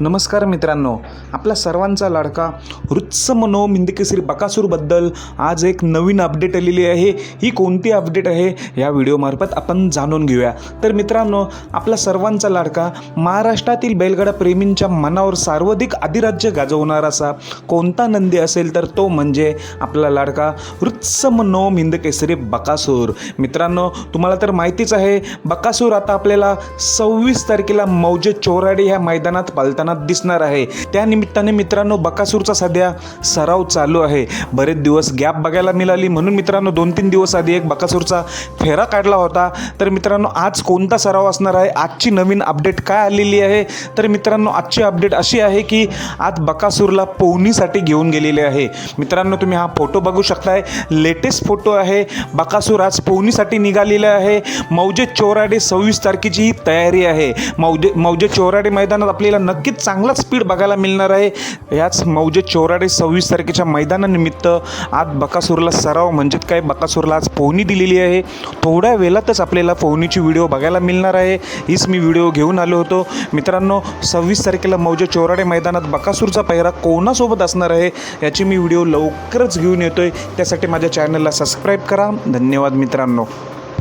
नमस्कार मित्रांनो आपला सर्वांचा लाडका वृत्स मनो मिंदकेसरी बकासूरबद्दल आज एक नवीन अपडेट आलेली आहे. ही कोणती अपडेट आहे या व्हिडिओमार्फत आपण जाणून घेऊया. तर मित्रांनो आपला सर्वांचा लाडका महाराष्ट्रातील बैलगाडा प्रेमींच्या मनावर सर्वाधिक अधिराज्य गाजवणारा असा कोणता नंदी असेल तर तो म्हणजे आपला लाडका वृत्स मनो मिंदकेसरी बकासूर. मित्रांनो तुम्हाला तर माहितीच आहे बकासूर आता आपल्याला सव्वीस तारखेला मौजे चोराडे ह्या मैदानात पालताना पळताना दिसणार आहे. त्या निमित्ताने मित्रांनो बकासूरचा सध्या सराव चालू आहे. बरेच दिवस गॅप बघायला मिळाली. म्हणून मित्रांनो दोन तीन दिवस आधी एक बकासूरचा फेरा काढला होता. तर मित्रांनो आज कोणता सराव असणार आहे? आजची नवीन अपडेट काय आलेली आहे? तर मित्रांनो आजची अपडेट अशी आहे की आज बकासूरला पोहणीसाठी घेऊन गेलेले आहे. मित्रांनो तुम्ही हा फोटो बघू शकताय. लेटेस्ट फोटो आहे. बकासूर आज पोहणीसाठी निघालेला आहे. मौजे चोराडे सव्वीस तारखेची ही तयारी आहे. मौजे मौजे चोराडे मैदानात आपल्याला नक्कीच चांगला स्पीड बघायला मिळणार आहे. याच मौजे चोराडे सव्वीस तारखेच्या मैदानानिमित्त आज बकासूरला सराव म्हणजेच काय? बकासूरला आज पोहणी दिलेली आहे. थोड्या वेळातच आपल्याला पोहणीची व्हिडिओ बघायला मिळणार आहे. हीच मी व्हिडिओ घेऊन आलो होतो. मित्रांनो सव्वीस तारखेला मौजे चोराडे मैदानात बकासूरचा पहिरा कोणासोबत असणार आहे याची मी व्हिडिओ लवकरच घेऊन येतोय. त्यासाठी माझ्या चॅनलला सबस्क्राईब करा. धन्यवाद मित्रांनो.